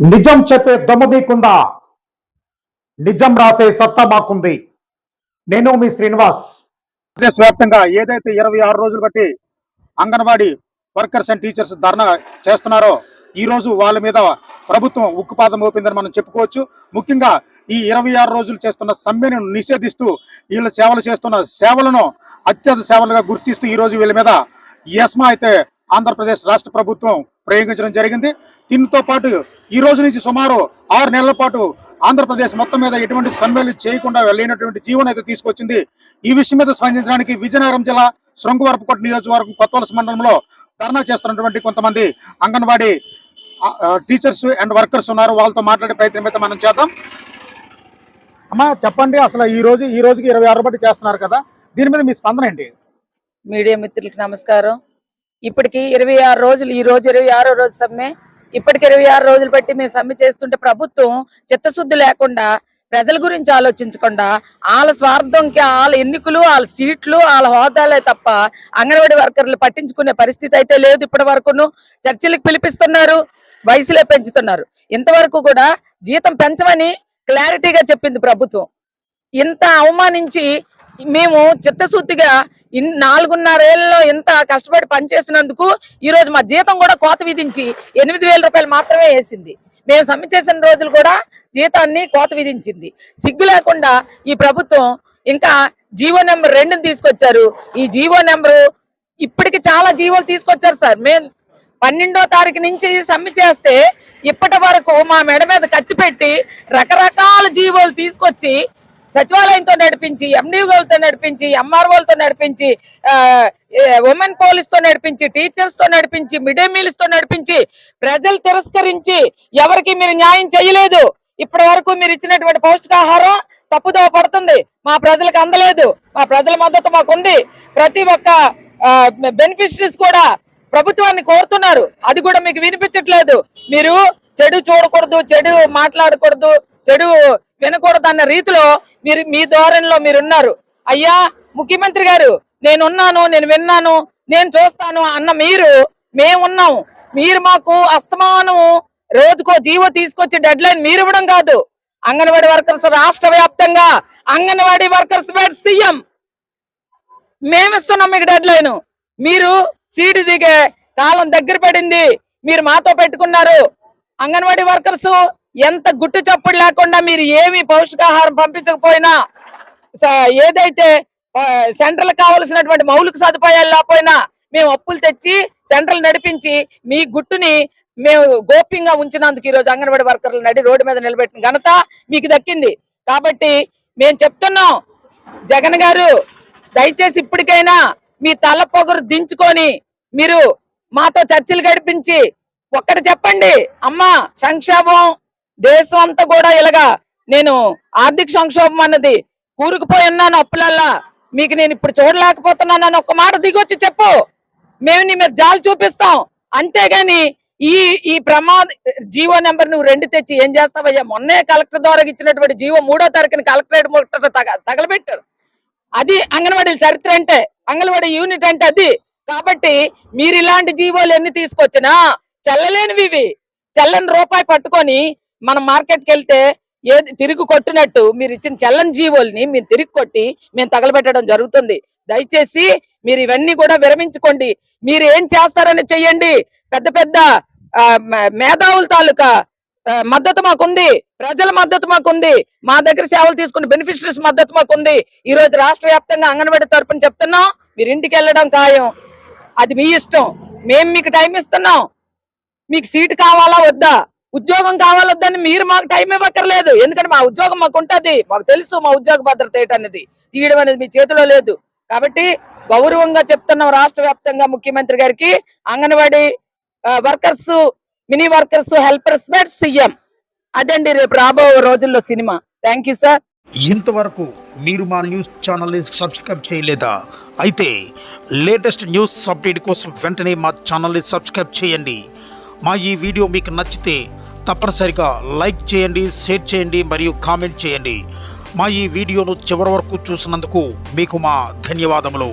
నిజం చెప్పే దొమ్మ మీకుందా నిజం రాసే సత్తా మాకుంది. నేను మీ శ్రీనివాస్. దేశవ్యాప్తంగా ఏదైతే ఇరవై ఆరు రోజులు బట్టి anganwadi workers and teachers dharna చేస్తున్నారో ఈ రోజు వాళ్ళ మీద ప్రభుత్వం ఉక్కుపాదం మోపిందని మనం చెప్పుకోవచ్చు. ముఖ్యంగా ఈ ఇరవై ఆరు రోజులు చేస్తున్న సమ్మెను నిషేధిస్తూ వీళ్ళ సేవలు చేస్తున్న సేవలను అత్యంత సేవలుగా గుర్తిస్తూ ఈ రోజు వీళ్ళ మీద ఎస్మా అయితే ఆంధ్రప్రదేశ్ రాష్ట్ర ప్రభుత్వం ప్రయోగించడం జరిగింది. దీంతో పాటు ఈ రోజు నుంచి సుమారు ఆరు నెలల పాటు ఆంధ్రప్రదేశ్ మొత్తం మీద ఎటువంటి సమ్మెలు చేయకుండా వెళ్ళినటువంటి జీవన అయితే తీసుకొచ్చింది. ఈ విషయం మీద స్పందించడానికి విజయనగరం జిల్లా శృంగవరపుకోట నియోజకవర్గం కొత్తవలస మండలంలో ధర్నా చేస్తున్నటువంటి కొంతమంది అంగన్వాడీ టీచర్స్ అండ్ వర్కర్స్ ఉన్నారు. వాళ్ళతో మాట్లాడే ప్రయత్నం అయితే మనం చేద్దాం. అమ్మా చెప్పండి అసలు ఈ రోజు ఈ రోజుకి ఇరవై ఆరు బట్టి చేస్తున్నారు కదా. దీని మీద మీ స్పందన ఏంటి? మీడియా మిత్రులకి నమస్కారం. ఇప్పటికి ఇరవై ఆరు రోజులు ఈ రోజు ఇరవై ఆరో రోజు సమ్మె. ఇప్పటికి ఇరవై ఆరు రోజులు బట్టి మేము సమ్మె చేస్తుంటే ప్రభుత్వం చిత్తశుద్ధి లేకుండా ప్రజల గురించి ఆలోచించకుండా వాళ్ళ స్వార్థంకి వాళ్ళ ఎన్నికలు వాళ్ళ సీట్లు వాళ్ళ హోదాలే తప్ప అంగన్వాడీ వర్కర్లు పట్టించుకునే పరిస్థితి అయితే లేదు ఇప్పటి వరకును. చర్చలకు పిలిపిస్తున్నారు వయసులే పెంచుతున్నారు. ఇంతవరకు కూడా జీతం పెంచమని క్లారిటీగా చెప్పింది ప్రభుత్వం. ఇంత అవమానించి మేము చిత్తశుద్ధిగా ఇన్ నాలుగున్నరేళ్ళలో ఇంత కష్టపడి పనిచేసినందుకు ఈరోజు మా జీతం కూడా కోత విధించి ఎనిమిది వేల రూపాయలు మాత్రమే వేసింది. మేము సమ్మె చేసిన రోజులు కూడా జీతాన్ని కోత విధించింది. సిగ్గు లేకుండా ఈ ప్రభుత్వం ఇంకా జీవో నెంబర్ రెండుని తీసుకొచ్చారు. ఈ జీవో నెంబరు ఇప్పటికి చాలా జీవోలు తీసుకొచ్చారు సార్. మేము పన్నెండో తారీఖు నుంచి సమ్మె చేస్తే ఇప్పటి వరకు మా మెడ మీద కత్తి పెట్టి రకరకాల జీవోలు తీసుకొచ్చి సచివాలయంతో నడిపించి ఎండిఓలతో నడిపించి ఎంఆర్ఓలతో నడిపించి ఉమెన్ పోలీస్తో నడిపించి టీచర్స్తో నడిపించి మిడ్ డే మీల్స్తో నడిపించి ప్రజలు తిరస్కరించి ఎవరికి మీరు న్యాయం చేయలేదు. ఇప్పటి వరకు మీరు ఇచ్చినటువంటి పౌష్టికాహారం తప్పుదోవ పడుతుంది. మా ప్రజలకు అందలేదు. మా ప్రజల మద్దతు మాకు ఉంది ప్రతి ఒక్క బెనిఫిషరీస్ కూడా ప్రభుత్వాన్ని కోరుతున్నారు. అది కూడా మీకు వినిపించట్లేదు. మీరు చెడు చూడకూడదు చెడు మాట్లాడకూడదు చెడు వినకూడదు అన్న రీతిలో మీరు మీ ధోరణిలో మీరున్నారు. అయ్యా ముఖ్యమంత్రి గారు నేనున్నాను నేను విన్నాను నేను చూస్తాను అన్న మీరు మేమున్నాం. మీరు మాకు అస్తమానం రోజుకో జీవో తీసుకొచ్చి డెడ్ లైన్ మీరు ఇవ్వడం కాదు. అంగన్వాడీ వర్కర్స్ రాష్ట్ర వ్యాప్తంగా అంగన్వాడీ వర్కర్స్ బెడ్ సీఎం. మేమిస్తున్నాం మీకు డెడ్ లైన్ మీరు సీటు దిగే కాలం దగ్గర పడింది. మీరు మాతో పెట్టుకున్నారు. అంగన్వాడీ వర్కర్స్ ఎంత గుట్టు చప్పుడు లేకుండా మీరు ఏమి పౌష్టికాహారం పంపించకపోయినా స- ఏదైతే సెంట్రల్ కావలసినటువంటి మౌలిక సదుపాయాలు లేకపోయినా మేము అప్పులు తెచ్చి సెంట్రల్ నడిపించి మీ గుట్టుని మేము గోప్యంగా ఉంచినందుకు ఈ రోజు అంగన్వాడీ వర్కర్లు నడి రోడ్డు మీద నిలబెట్టిన ఘనత మీకు దక్కింది. కాబట్టి మేము చెప్తున్నాం జగన్ గారు దయచేసి ఇప్పటికైనా మీ తల పొగరు దించుకొని మీరు మాతో చర్చలు గడిపించి ఒక్కటి చెప్పండి. అమ్మా సంక్షేమం దేశం అంతా కూడా ఇలాగా నేను ఆర్థిక సంక్షోభం అన్నది కూరుకుపోయి ఉన్నాను అప్పులల్లా. మీకు నేను ఇప్పుడు చూడలేకపోతున్నాను అని ఒక్క మాట దిగొచ్చి చెప్పు. మేము నీ మీద జాలి చూపిస్తాం. అంతేగాని ఈ ఈ ప్రమాద జీవో నెంబర్ నువ్వు రెండు తెచ్చి ఏం చేస్తావయ్యా? మొన్నే కలెక్టర్ ద్వారా ఇచ్చినటువంటి జీవో మూడో తారీఖున కలెక్టరేట్ ముట్టట తగ తగలబెట్టారు. అది అంగన్వాడీల చరిత్ర అంటే అంగన్వాడీ యూనిట్ అంటే అది. కాబట్టి మీరు ఇలాంటి జీవోలు ఎన్ని తీసుకొచ్చినా చెల్లలేనివి ఇవి. చెల్లని రూపాయి పట్టుకొని మనం మార్కెట్కి వెళ్తే ఏది తిరిగి కొట్టినట్టు మీరు ఇచ్చిన చల్లని జీవోల్ని మీరు తిరిగి కొట్టి మేము తగలబెట్టడం జరుగుతుంది. దయచేసి మీరు ఇవన్నీ కూడా విరమించుకోండి. మీరు ఏం చేస్తారని చెయ్యండి. పెద్ద పెద్ద మేధావుల తాలూకా మద్దతు మాకుంది. ప్రజల మద్దతు మాకుంది. మా దగ్గర సేవలు తీసుకున్న బెనిఫిషరీస్ మద్దతు మాకుంది. ఈ రోజు రాష్ట్ర వ్యాప్తంగా అంగన్వాడీ తరపున చెప్తున్నాం మీరు ఇంటికి వెళ్ళడం ఖాయం. అది మీ ఇష్టం. మేము మీకు టైం ఇస్తున్నాం. మీకు సీట్ కావాలా వద్దా? ఉద్యోగం కావాలద్దని మీరు మాకు టైం ఇవ్వక్కర్లేదు. ఎందుకంటే మా ఉద్యోగం మాకు ఉంటుంది. మాకు తెలుసు మా ఉద్యోగ భద్రత ఏంటనేది. తీయడం అనేది మీ చేతిలో లేదు. కాబట్టి గౌరవంగా చెప్తున్నాం రాష్ట్ర వ్యాప్తంగా ముఖ్యమంత్రి గారికి anganwadi workers mini workers helpers bet CM. అదండి రేపు రాబో రోజుల్లో సినిమా. Thank you sir. ఇంతవరకు మీరు మా న్యూస్ ఛానల్ని సబ్స్క్రైబ్ చేయలేదా? అయితే లేటెస్ట్ న్యూస్ అప్డేట్ కోసం వెంటనే మా ఛానల్ని సబ్స్క్రైబ్ చేయండి. మా ఈ వీడియో మీకు నచ్చితే తప్పనిసరిగా లైక్ చేయండి షేర్ చేయండి మరియు కామెంట్ చేయండి. మా ఈ వీడియోను చివరి వరకు చూసినందుకు మీకు మా ధన్యవాదములు.